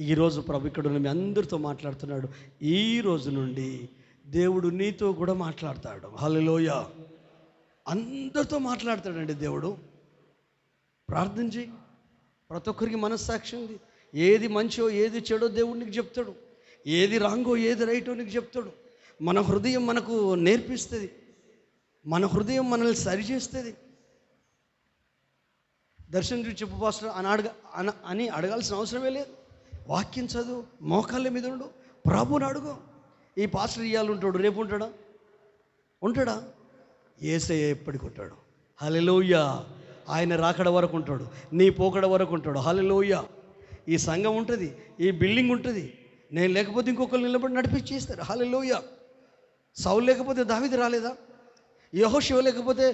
ఈరోజు ప్రభు ఇక్కడ మీ అందరితో మాట్లాడుతున్నాడు. ఈ రోజు నుండి దేవుడు నీతో కూడా మాట్లాడతాడు. హలోయ అందరితో మాట్లాడతాడండి దేవుడు. ప్రార్థన చేయి ప్రతి ఒక్కరికి మనస్సాక్షి ఉంది. ఏది మంచో ఏది చెడో దేవుడు నీకు చెప్తాడు. ఏది రాంగో ఏది రైటో నీకు చెప్తాడు. మన హృదయం మనకు నేర్పిస్తుంది. మన హృదయం మనల్ని సరిచేస్తుంది. దర్శనం చూసి చెప్పు పాస్టర్ అని అడగ అన- అని అడగాల్సిన అవసరమే లేదు. వాక్యం చదువు మోకాళ్ళ మీద ఉండు. ప్రభుని అడుగు. ఈ పాస్టర్ ఇయ్యాలి ఉంటాడు రేపు ఉంటాడా? ఉంటాడా? ఏసయ్య ఎప్పటికి ఉంటాడు. హలెలోయ ఆయన రాకడ వరకు ఉంటాడు నీ పోకడ వరకు ఉంటాడు. హలెలోయ ఈ సంఘం ఉంటుంది ఈ బిల్డింగ్ ఉంటుంది. నేను లేకపోతే ఇంకొకరు నిలబడి నడిపించేస్తారు హలెలోయ సౌలు లేకపోతే దావిది రాలేదా? యహోశివ లేకపోతే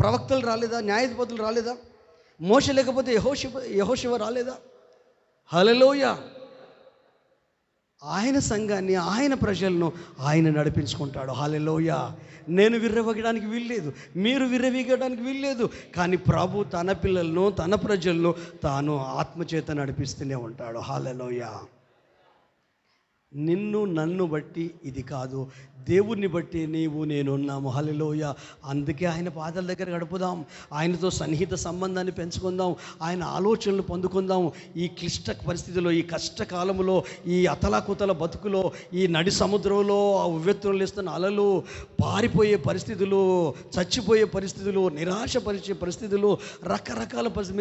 ప్రవక్తలు రాలేదా? న్యాయాధిపతులు రాలేదా? మోస లేకపోతే యహోశివ యహోశివ రాలేదా? హలలోయ ఆయన సంఘాన్ని ఆయన ప్రజలను ఆయన నడిపించుకుంటాడు. హాలలోయ నేను విర్రవగడానికి వీల్లేదు. మీరు విర్రవీగడానికి వీల్లేదు. కానీ ప్రభు తన పిల్లలను తన ప్రజలను తాను ఆత్మచేత నడిపిస్తూనే ఉంటాడు. హలలోయ నిన్ను నన్ను బట్టి ఇది కాదు. దేవుణ్ణి బట్టి నీవు నేనున్నాము. హలిలోయ అందుకే ఆయన పాదల దగ్గర గడుపుదాం. ఆయనతో సన్నిహిత సంబంధాన్ని పెంచుకుందాం. ఆయన ఆలోచనలు పొందుకుందాం. ఈ క్లిష్ట పరిస్థితిలో ఈ కష్టకాలంలో ఈ అతలాకుతల బతుకులో ఈ నడి సముద్రంలో ఆ ఉవ్వెత్తులు ఇస్తున్న అలలు పారిపోయే పరిస్థితులు చచ్చిపోయే పరిస్థితులు నిరాశపరిచే పరిస్థితులు రకరకాల పరిస్థితులు